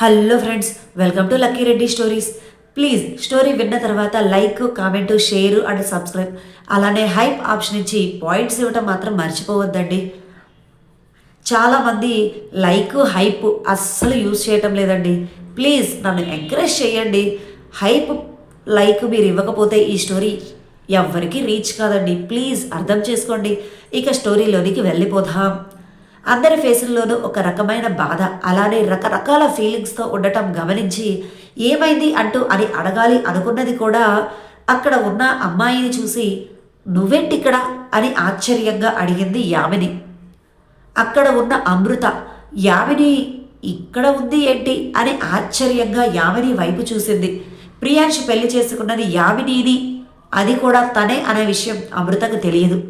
Hello friends welcome to Lucky Reddy stories. Please story విన్న తర్వాత like comment share and subscribe. అలానే hype option ఇచ్చి points ఇవ్వటం మాత్రం మర్చిపోవద్దండి. చాలామంది లైక్ హైప్ అస్సలు యూజ్ చేయటం లేదండి. ప్లీజ్ నన్ను ఎంకరేజ్ చేయండి. హైప్ లైక్ మీరు ఇవ్వకపోతే ఈ స్టోరీ ఎవ్వరికి రీచ్ కాదండి. ప్లీజ్ అర్థం చేసుకోండి. ఇక స్టోరీలోనికి వెళ్ళిపోదాం. అందరి ఫేసుల్లోనూ ఒక రకమైన బాధ. అలానే రకరకాల ఫీలింగ్స్తో ఉండటం గమనించి ఏమైంది అంటూ అని అడగాలి అనుకున్నది కూడా అక్కడ ఉన్న అమ్మాయిని చూసి నువ్వేంటిక్కడ? అని ఆశ్చర్యంగా అడిగింది యామిని. అక్కడ ఉన్న అమృత యామిని ఇక్కడ ఉంది ఏంటి? అని ఆశ్చర్యంగా యామిని వైపు చూసింది. ప్రియాంష్ పెళ్ళి చేసుకున్నది యామినిని. అది కూడా తనే అనే విషయం అమృతకు తెలియదు.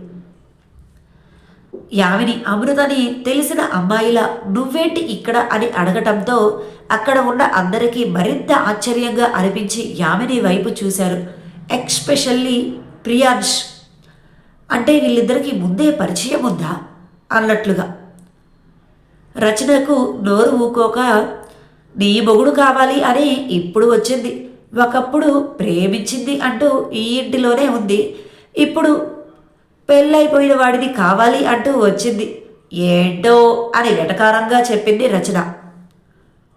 యామిని అమృతని తెలిసిన అమ్మాయిలా నువ్వేంటి ఇక్కడ అని అడగటంతో అక్కడ ఉన్న అందరికీ మరింత ఆశ్చర్యంగా అనిపించి యామిని వైపు చూశారు. ఎక్స్పెషల్లీ ప్రియాంష్. అంటే వీళ్ళిద్దరికీ ముందే పరిచయం ఉందా? అన్నట్లుగా. రచనకు నోరు ఊకోక నీ మొగుడు కావాలి అని ఇప్పుడు వచ్చింది. ఒకప్పుడు ప్రేమించింది అంటూ ఈ ఇంటిలోనే ఉంది. ఇప్పుడు పెళ్ళైపోయిన వాడిని కావాలి అంటూ వచ్చింది. ఏంటో అని వెటకారంగా చెప్పింది రచన.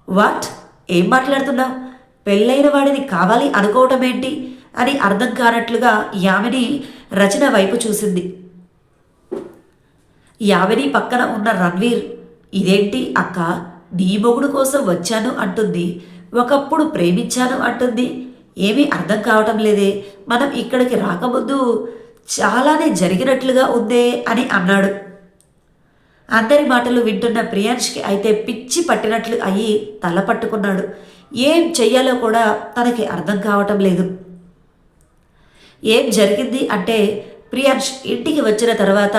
వాట్? ఏం మాట్లాడుతున్నావు? పెళ్ళైన వాడిని కావాలి అనుకోవటం ఏంటి అని అర్థం కానట్లుగా యామిని రచన వైపు చూసింది. యామిని పక్కన ఉన్న రణ్వీర్ ఇదేంటి అక్క? నీ మొగుడు కోసం వచ్చాను అంటుంది. ఒకప్పుడు ప్రేమించాను అంటుంది. ఏమీ అర్థం కావటం లేదే. మనం ఇక్కడికి రాకముందు చాలానే జరిగినట్లుగా ఉందే అని అన్నాడు. అందరి మాటలు వింటున్న ప్రియాంష్కి అయితే పిచ్చి పట్టినట్లు అయ్యి తల పట్టుకున్నాడు. ఏం చెయ్యాలో కూడా తనకి అర్థం కావటం లేదు. ఏం జరిగింది అంటే ప్రియాంష్ ఇంటికి వచ్చిన తర్వాత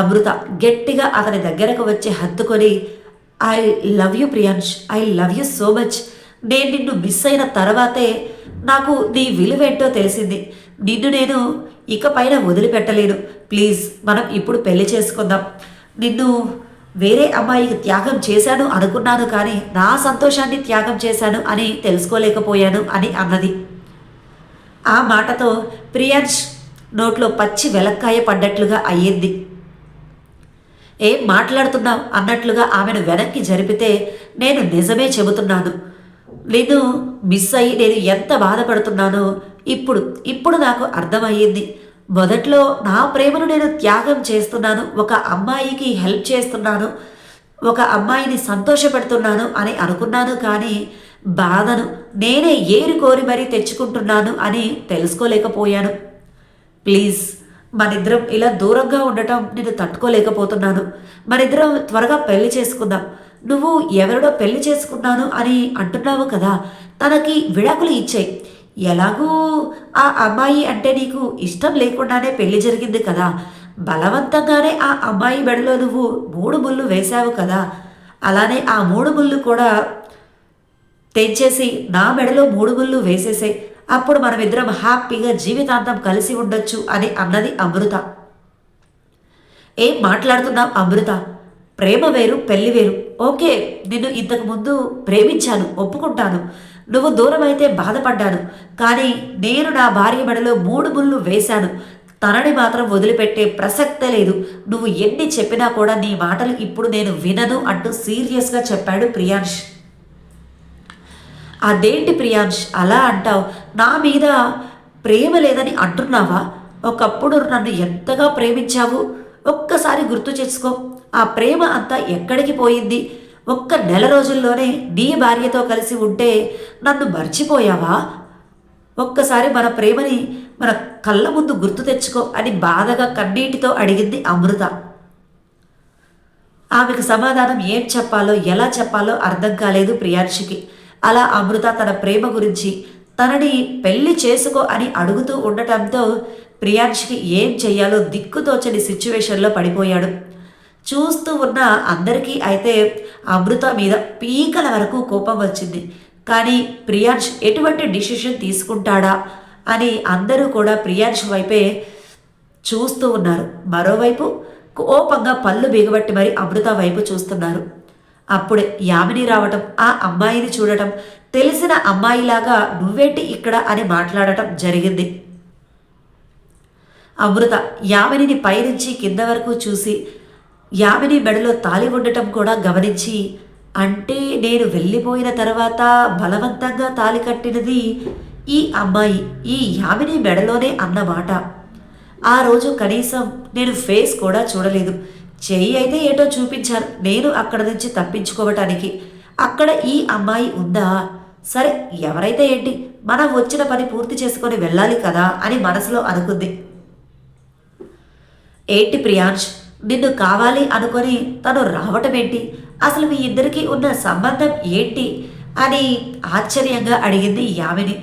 అమృత గట్టిగా అతని దగ్గరకు వచ్చి హత్తుకొని I love you Priyansh I love you so much. నేను నిన్ను మిస్ అయిన తర్వాతే నాకు నీ విలువేంటో తెలిసింది. నిన్ను నేను ఇకపైన వదిలిపెట్టలేను ప్లీజ్ మనం ఇప్పుడు పెళ్ళి చేసుకుందాం. నిన్ను వేరే అమ్మాయికి త్యాగం చేశాను అనుకున్నాను కానీ నా సంతోషాన్ని త్యాగం చేశాను అని తెలుసుకోలేకపోయాను అని అన్నది. ఆ మాటతో ప్రియాంష్ నోట్లో పచ్చి వెలక్కాయ పడ్డట్లుగా అయ్యింది. ఏం మాట్లాడుతున్నావు? అన్నట్లుగా ఆమెను వెనక్కి జరిపితే నేను నిజమే చెబుతున్నాను. నేను మిస్ అయ్యి నేను ఎంత బాధపడుతున్నానో ఇప్పుడు ఇప్పుడు నాకు అర్థమయ్యింది. మొదట్లో నా ప్రేమను నేను త్యాగం చేస్తున్నాను ఒక అమ్మాయికి హెల్ప్ చేస్తున్నాను ఒక అమ్మాయిని సంతోషపెడుతున్నాను అని అనుకున్నాను కానీ బాధను నేనే ఏరు కోరి మరీ తెచ్చుకుంటున్నాను అని తెలుసుకోలేకపోయాను. ప్లీజ్ మనిద్దరం ఇలా దూరంగా ఉండటం నేను తట్టుకోలేకపోతున్నాను. మనిద్దరం త్వరగా పెళ్ళి చేసుకుందాం. నువ్వు ఎవరినో పెళ్ళి చేసుకున్నాను అని అంటున్నావు కదా తనకి విడాకులు ఇచ్చాయి. ఎలాగూ ఆ అమ్మాయి అంటే నీకు ఇష్టం లేకుండానే పెళ్ళి జరిగింది కదా. బలవంతంగానే ఆ అమ్మాయి మెడలో నువ్వు మూడు ముళ్ళు వేశావు కదా. అలానే ఆ మూడు ముళ్ళు కూడా తెంచేసి నా మెడలో మూడు ముళ్ళు వేసేసాయి అప్పుడు మనమిద్దరం హ్యాపీగా జీవితాంతం కలిసి ఉండొచ్చు అని అన్నది అమృత. ఏం మాట్లాడుతున్నాం అమృత? ప్రేమ వేరు పెళ్ళి వేరు. ఓకే నిన్ను ఇంతకు ముందు ప్రేమించాను ఒప్పుకుంటాను. నువ్వు దూరం అయితే బాధపడ్డాను. కానీ నేను నా భార్య మెడలో మూడు ముళ్ళు వేశాను. తనని మాత్రం వదిలిపెట్టే ప్రసక్తే లేదు. నువ్వు ఎన్ని చెప్పినా కూడా నీ మాటలు ఇప్పుడు నేను వినను అంటూ సీరియస్గా చెప్పాడు ప్రియాంష్. అదేంటి ప్రియాంష్ అలా అంటావు? నా మీద ప్రేమ లేదని అంటున్నావా? ఒకప్పుడు నన్ను ఎంతగా ప్రేమించావు? ఒక్కసారి గుర్తు చేసుకో. ఆ ప్రేమ అంతా ఎక్కడికి పోయింది ఒక్క నెల రోజుల్లోనే నీ భార్యతో కలిసి ఉంటే నన్ను మర్చిపోయావా? ఒక్కసారి మన ప్రేమని మన కళ్ళ ముందు గుర్తు తెచ్చుకో అని బాధగా కన్నీటితో అడిగింది అమృత. ఆమెకు సమాధానం ఏం చెప్పాలో ఎలా చెప్పాలో అర్థం కాలేదు ప్రియాన్షికి. అలా అమృత తన ప్రేమ గురించి తనని పెళ్ళి చేసుకో అని అడుగుతూ ఉండటంతో ప్రియాన్షికి ఏం చెయ్యాలో దిక్కుతోచని సిచ్యువేషన్లో పడిపోయాడు. చూస్తూ ఉన్న అందరికీ అయితే అమృత మీద పీకల వరకు కోపం వచ్చింది. కానీ ప్రియాంష్ ఎటువంటి డిసిషన్ తీసుకుంటాడా అని అందరూ కూడా ప్రియాంష్ వైపే చూస్తూ ఉన్నారు. మరోవైపు కోపంగా పళ్ళు బిగబట్టి మరి అమృత వైపు చూస్తున్నారు. అప్పుడే యామిని రావటం ఆ అమ్మాయిని చూడటం తెలిసిన అమ్మాయిలాగా నువ్వేంటి ఇక్కడ అని మాట్లాడటం జరిగింది. అమృత యామినిని పైనుంచి కింద వరకు చూసి యామిని మెడలో తాలి ఉండటం కూడా గమనించి అంటే నేను వెళ్ళిపోయిన తర్వాత బలవంతంగా తాలి కట్టినది ఈ అమ్మాయి ఈ యామిని మెడలోనే అన్నమాట. ఆ రోజు కనీసం నేను ఫేస్ కూడా చూడలేదు. చెయ్యి అయితే ఏటో చూపించారు నేను అక్కడ నుంచి తప్పించుకోవటానికి. అక్కడ ఈ అమ్మాయి ఉందా? సరే ఎవరైతే ఏంటి? మనం వచ్చిన పని పూర్తి చేసుకొని వెళ్ళాలి కదా అని మనసులో అనుకుంది. ఏంటి ప్రియాంష్ నిన్ను కావాలి అనుకొని తను రావటం ఏంటి అసలు మీ ఇద్దరికీ ఉన్న సంబంధం ఏంటి? అని ఆశ్చర్యంగా అడిగింది యామిని.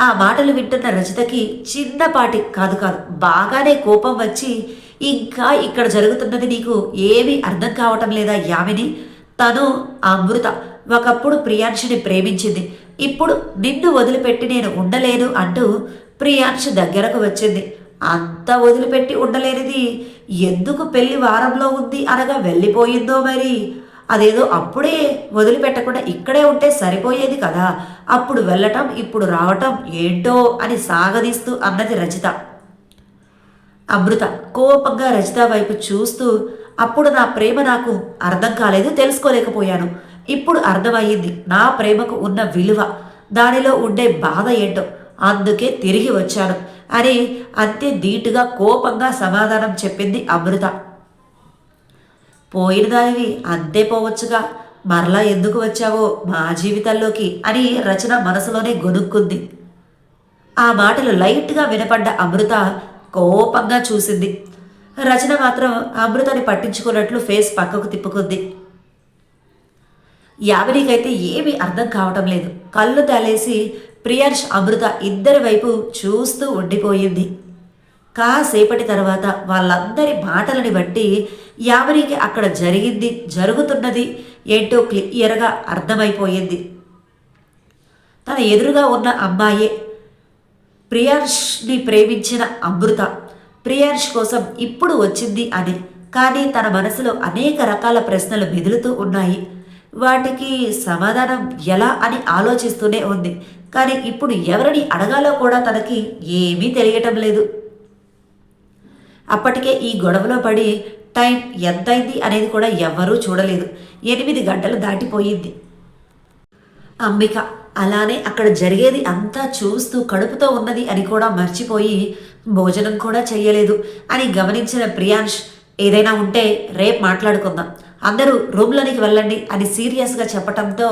ఆ మాటలు వింటున్న రజితకి చిన్నపాటి కాదు కాదు బాగానే కోపం వచ్చి ఇంకా ఇక్కడ జరుగుతున్నది నీకు ఏమీ అర్థం కావటం లేదా యామిని? తను ఆ అమృత ఒకప్పుడు ప్రియాంశుని ప్రేమించింది. ఇప్పుడు నిన్ను వదిలిపెట్టి నేను ఉండలేను అంటూ ప్రియాంశు దగ్గరకు వచ్చింది. అంత వదిలిపెట్టి ఉండలేనిది. ఎందుకు పెళ్ళి వారంలో ఉంది అనగా వెళ్ళిపోయిందో మరి. అదేదో అప్పుడే వదిలిపెట్టకుండా ఇక్కడే ఉంటే సరిపోయేది కదా. అప్పుడు వెళ్ళటం ఇప్పుడు రావటం ఏంటో అని సాగదీస్తూ అన్నది రజిత అమృత కోపంగా రజిత వైపు చూస్తూ అప్పుడు నా ప్రేమ నాకు అర్థం కాలేదు తెలుసుకోలేకపోయాను. ఇప్పుడు అర్థమయ్యింది నా ప్రేమకు ఉన్న విలువ. దానిలో ఉండే బాధ ఏంటో. అందుకే తిరిగి వచ్చాను. అని అంతే ధీటుగా కోపంగా సమాధానం చెప్పింది అమృత. పోయిన దానివి అంతే పోవచ్చుగా. మరలా ఎందుకు వచ్చావో మా జీవితంలోకి అని రచన మనసులోనే గొనుక్కుంది. ఆ మాటలు లైట్గా వినపడ్డ అమృత కోపంగా చూసింది. రచన మాత్రం అమృతని పట్టించుకున్నట్లు ఫేస్ పక్కకు తిప్పుకుంది. యామినికైతే ఏమీ అర్థం కావటం లేదు. కళ్ళు తలేసి ప్రియార్ష్ అమృత ఇద్దరి వైపు చూస్తూ ఉండిపోయింది. కాసేపటి తర్వాత వాళ్ళందరి మాటలని బట్టి యామినికి అక్కడ జరిగింది జరుగుతున్నది ఏంటో క్లియర్గా అర్థమైపోయింది. తన ఎదురుగా ఉన్న అమ్మాయే ప్రియార్ష్ని ప్రేమించిన అమృత. ప్రియార్ష్ కోసం ఇప్పుడు వచ్చింది అని కానీ తన మనసులో అనేక రకాల ప్రశ్నలు మెదులుతూ ఉన్నాయి. వాటికి సమాధానం ఎలా అని ఆలోచిస్తూనే ఉంది. కానీ ఇప్పుడు ఎవరిని అడగాలో కూడా తనకి ఏమీ తెలియటం లేదు. అప్పటికే ఈ గొడవలో పడి టైం ఎంతైంది అనేది కూడా ఎవ్వరూ చూడలేదు. ఎనిమిది గంటలు దాటిపోయింది. అంబిక అలానే అక్కడ జరిగేది అంతా చూస్తూ కడుపుతో ఉన్నది అని కూడా మర్చిపోయి భోజనం కూడా చేయలేదు అని గమనించిన ప్రియాంష్ ఏదైనా ఉంటే రేపు మాట్లాడుకుందాం. అందరూ రూమ్లోనికి వెళ్ళండి అని సీరియస్గా చెప్పటంతో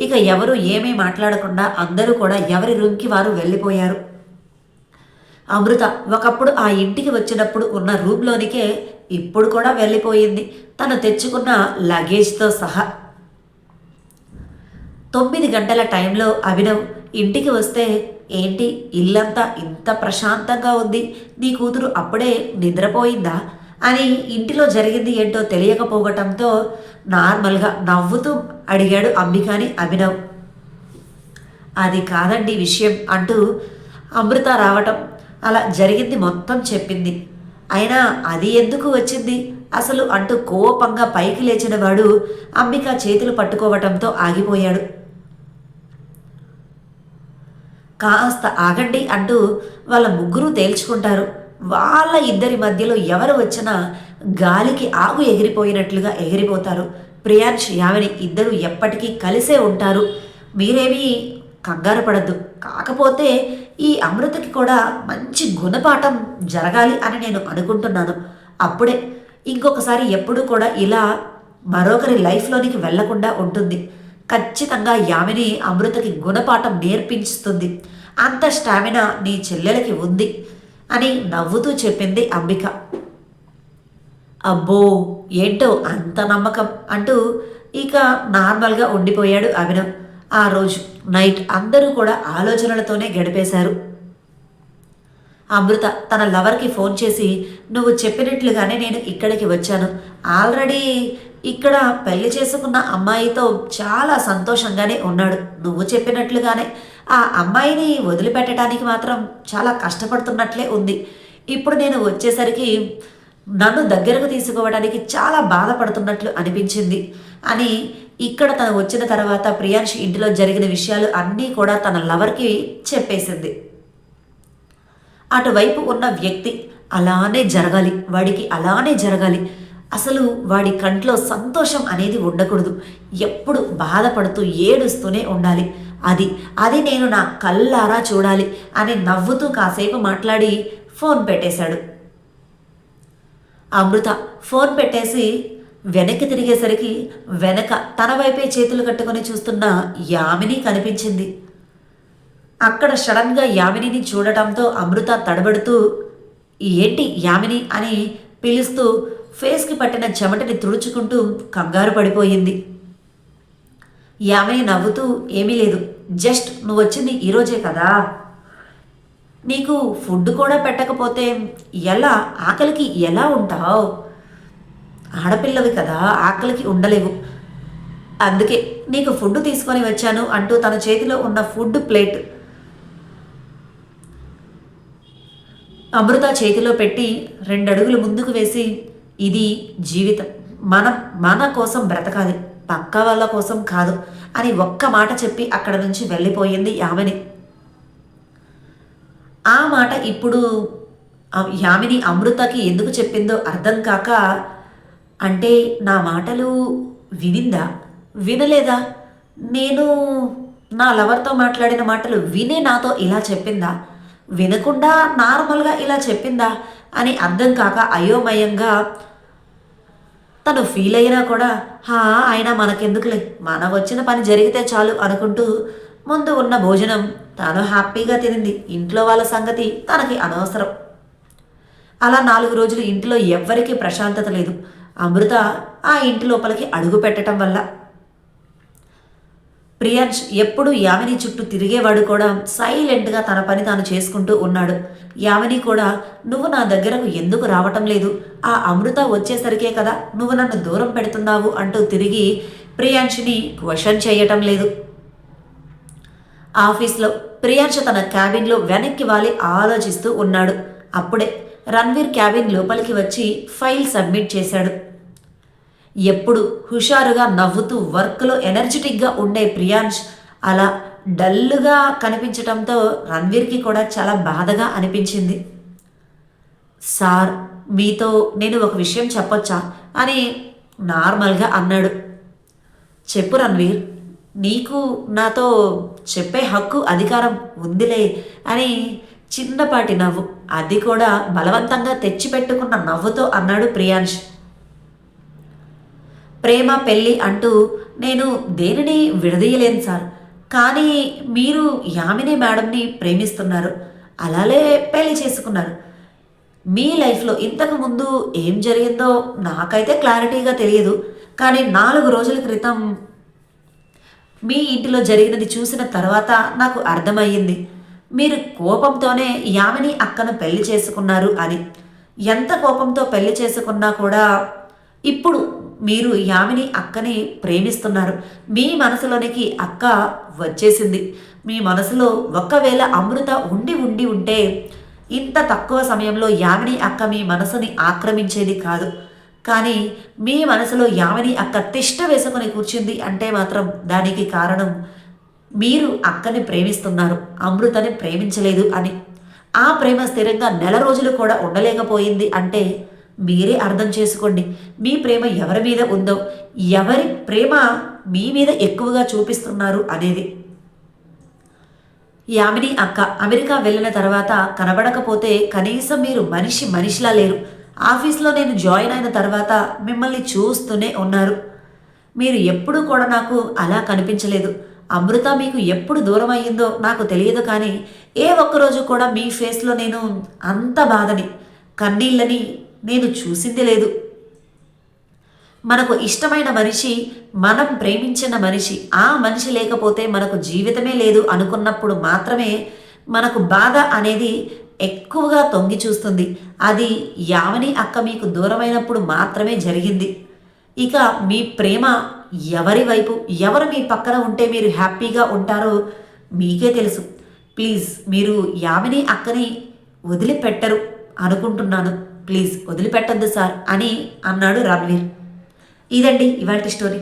ఇక ఎవరు ఏమీ మాట్లాడకుండా అందరూ కూడా ఎవరి రూమ్కి వారు వెళ్ళిపోయారు. అమృత ఒకప్పుడు ఆ ఇంటికి వచ్చినప్పుడు ఉన్న రూమ్లోనికే ఇప్పుడు కూడా వెళ్ళిపోయింది. తను తెచ్చుకున్న లగేజ్తో సహా. తొమ్మిది గంటల టైంలో అభినవ్ ఇంటికి వస్తే ఏంటి ఇల్లంతా ఇంత ప్రశాంతంగా ఉంది? నీ కూతురు అప్పుడే నిద్రపోయిందా? అని ఇంటిలో జరిగింది ఏంటో తెలియకపోవటంతో నార్మల్గా నవ్వుతూ అడిగాడు అంబికాని అభినవ్. అది కాదండి విషయం అంటూ అమృత రావటం. అలా జరిగింది మొత్తం చెప్పింది. అయినా అది ఎందుకు వచ్చింది? అసలు అంటూ కోపంగా పైకి లేచిన వాడు అంబిక చేతులు పట్టుకోవటంతో ఆగిపోయాడు. కాస్త ఆగండి అంటూ వాళ్ళ ముగ్గురు తేల్చుకుంటారు. వాళ్ళ ఇద్దరి మధ్యలో ఎవరు వచ్చినా గాలికి ఆగు ఎగిరిపోయినట్లుగా ఎగిరిపోతారు. ప్రియాంష్ యామిని ఇద్దరు ఎప్పటికీ కలిసే ఉంటారు. మీరేమీ కంగారు పడద్దు. కాకపోతే ఈ అమృతకి కూడా మంచి గుణపాఠం జరగాలి అని నేను అనుకుంటున్నాను. అప్పుడే ఇంకొకసారి ఎప్పుడూ కూడా ఇలా మరొకరి లైఫ్లోనికి వెళ్ళకుండా ఉంటుంది. ఖచ్చితంగా యామిని అమృతకి గుణపాఠం నేర్పించుతుంది. అంత స్టామినా నీ చెల్లెలకి ఉంది. అని నవ్వుతూ చెప్పింది అంబిక. అబ్బో ఏంటో అంత నమ్మకం అంటూ ఇక నార్మల్గా ఉండిపోయాడు అభినవ్. ఆ రోజు నైట్ అందరూ కూడా ఆలోచనలతోనే గడిపేశారు. అమృత తన లవర్కి ఫోన్ చేసి నువ్వు చెప్పినట్లుగానే నేను ఇక్కడికి వచ్చాను. ఆల్రెడీ ఇక్కడ పెళ్ళి చేసుకున్న అమ్మాయితో చాలా సంతోషంగానే ఉన్నాడు. నువ్వు చెప్పినట్లుగానే ఆ అమ్మాయిని వదిలిపెట్టడానికి మాత్రం చాలా కష్టపడుతున్నట్లే ఉంది. ఇప్పుడు నేను వచ్చేసరికి నన్ను దగ్గరకు తీసుకోవడానికి చాలా బాధపడుతున్నట్లు అనిపించింది అని ఇక్కడ తను వచ్చిన తర్వాత ప్రియాంష్ ఇంటిలో జరిగిన విషయాలు అన్నీ కూడా తన లవర్కి చెప్పేసింది. అటువైపు ఉన్న వ్యక్తి అలానే జరగాలి వాడికి అలానే జరగాలి అసలు వాడి కంట్లో సంతోషం అనేది ఉండకూడదు. ఎప్పుడు బాధపడుతూ ఏడుస్తూనే ఉండాలి. అది అది నేను నా కళ్ళారా చూడాలి అని నవ్వుతూ కాసేపు మాట్లాడి ఫోన్ పెట్టేశాడు. అమృత ఫోన్ పెట్టేసి వెనక్కి తిరిగేసరికి వెనక తన వైపే చేతులు కట్టుకొని చూస్తున్న యామిని కనిపించింది. అక్కడ సడన్గా యామినిని చూడటంతో అమృత తడబడుతూ ఏంటి యామిని? అని పిలుస్తూ ఫేస్కి పట్టిన చెమటని తుడుచుకుంటూ కంగారు పడిపోయింది. యామిని నవ్వుతూ ఏమీ లేదు జస్ట్ నువ్వు వచ్చింది ఈరోజే కదా. నీకు ఫుడ్ కూడా పెట్టకపోతే ఎలా ఆకలికి ఎలా ఉంటావు? ఆడపిల్లవి కదా ఆకలికి ఉండలేవు. అందుకే నీకు ఫుడ్ తీసుకొని వచ్చాను అంటూ తన చేతిలో ఉన్న ఫుడ్ ప్లేట్ అమృత చేతిలో పెట్టి రెండు అడుగులు ముందుకు వేసి ఇది జీవితం. మనం మన కోసం బ్రతకాలి. పక్క వాళ్ళ కోసం కాదు. అని ఒక్క మాట చెప్పి అక్కడ నుంచి వెళ్ళిపోయింది యామిని. ఆ మాట ఇప్పుడు యామిని అమృతకి ఎందుకు చెప్పిందో అర్థం కాక అంటే నా మాటలు వినిందా? వినలేదా? నేను నా లవర్తో మాట్లాడిన మాటలు వినే నాతో ఇలా చెప్పిందా? వినకుండా నార్మల్గా ఇలా చెప్పిందా? అని అర్థం కాక అయోమయంగా తను ఫీల్ అయినా కూడా హా ఆయన మనకెందుకులే? మన వచ్చిన పని జరిగితే చాలు అనుకుంటూ ముందు ఉన్న భోజనం తాను హ్యాపీగా తినింది. ఇంట్లో వాళ్ళ సంగతి తనకి అనవసరం. అలా నాలుగు రోజులు ఇంట్లో ఎవ్వరికీ ప్రశాంతత లేదు. అమృత ఆ ఇంటి లోపలికి అడుగు పెట్టడం వల్ల ప్రియాంష్ ఎప్పుడు యామిని చుట్టూ తిరిగేవాడు కూడా సైలెంట్గా తన పని తాను చేసుకుంటూ ఉన్నాడు. యామిని కూడా నువ్వు నా దగ్గరకు ఎందుకు రావటం లేదు? ఆ అమృత వచ్చేసరికే కదా నువ్వు నన్ను దూరం పెడుతున్నావు అంటూ తిరిగి ప్రియాంష్ని క్వశ్చన్ చేయటం లేదు. ఆఫీస్లో ప్రియాంష తన క్యాబిన్లో వెనక్కి వాలి ఆలోచిస్తూ ఉన్నాడు. అప్పుడే రణ్వీర్ క్యాబిన్ లోపలికి వచ్చి ఫైల్ సబ్మిట్ చేశాడు. ఎప్పుడు హుషారుగా నవ్వుతూ వర్క్లో ఎనర్జెటిక్గా ఉండే ప్రియాంష్ అలా డల్లుగా కనిపించటంతో రణ్వీర్కి కూడా చాలా బాధగా అనిపించింది. సార్ మీతో నేను ఒక విషయం చెప్పొచ్చా? అని నార్మల్గా అన్నాడు. చెప్పు రణ్వీర్ నీకు నాతో చెప్పే హక్కు అధికారం ఉందిలే అని చిన్నపాటి నవ్వు అది కూడా బలవంతంగా తెచ్చిపెట్టుకున్న నవ్వుతో అన్నాడు ప్రియాంష్ ప్రేమ పెళ్ళి అంటూ నేను దేనిని విడదీయలేను సార్. కానీ మీరు యామిని మేడంని ప్రేమిస్తున్నారు. అలాగే పెళ్ళి చేసుకున్నారు. మీ లైఫ్లో ఇంతకు ముందు ఏం జరిగిందో నాకైతే క్లారిటీగా తెలియదు. కానీ నాలుగు రోజుల క్రితం మీ ఇంటిలో జరిగినది చూసిన తర్వాత నాకు అర్థమయ్యింది. మీరు కోపంతోనే యామిని అక్కను పెళ్ళి చేసుకున్నారు అని. ఎంత కోపంతో పెళ్ళి చేసుకున్నా కూడా ఇప్పుడు మీరు యామిని అక్కని ప్రేమిస్తున్నారు. మీ మనసులోనికి అక్క వచ్చేసింది. మీ మనసులో ఒక్కవేళ అమృత ఉండి ఉండి ఉంటే ఇంత తక్కువ సమయంలో యామిని అక్క మీ మనసుని ఆక్రమించేది కాదు. కానీ మీ మనసులో యామిని అక్క తిష్ట వేసుకొని కూర్చుంది అంటే మాత్రం దానికి కారణం మీరు అక్కని ప్రేమిస్తున్నారు. అమృతని ప్రేమించలేదు అని. ఆ ప్రేమ స్థిరంగా నెల రోజులు కూడా ఉండలేకపోయింది అంటే మీరే అర్థం చేసుకోండి. మీ ప్రేమ ఎవరి మీద ఉందో ఎవరి ప్రేమ మీ మీద ఎక్కువగా చూపిస్తున్నారు అనేది. యామిని అక్క అమెరికా వెళ్ళిన తర్వాత కనబడకపోతే కనీసం మీరు మనిషి మనిషిలా లేరు. ఆఫీస్లో నేను జాయిన్ అయిన తర్వాత మిమ్మల్ని చూస్తూనే ఉన్నారు. మీరు ఎప్పుడూ కూడా నాకు అలా కనిపించలేదు. అమృత మీకు ఎప్పుడు దూరం అయ్యిందో నాకు తెలియదు కానీ ఏ ఒక్కరోజు కూడా మీ ఫేస్లో నేను అంత బాధని కన్నీళ్ళని నేను చూసింది లేదు. మనకు ఇష్టమైన మనిషి మనం ప్రేమించిన మనిషి ఆ మనిషి లేకపోతే మనకు జీవితమే లేదు అనుకున్నప్పుడు మాత్రమే మనకు బాధ అనేది ఎక్కువగా తొంగి చూస్తుంది. అది యావని అక్క మీకు దూరమైనప్పుడు మాత్రమే జరిగింది. ఇక మీ ప్రేమ ఎవరి వైపు ఎవరు మీ పక్కన ఉంటే మీరు హ్యాపీగా ఉంటారో మీకే తెలుసు. ప్లీజ్ మీరు యామిని అక్కని వదిలిపెట్టరు అనుకుంటున్నాను. ప్లీజ్ వదిలిపెట్టద్దు సార్ అని అన్నాడు రణ్వీర్. ఇదండి ఇవాటి స్టోరీ.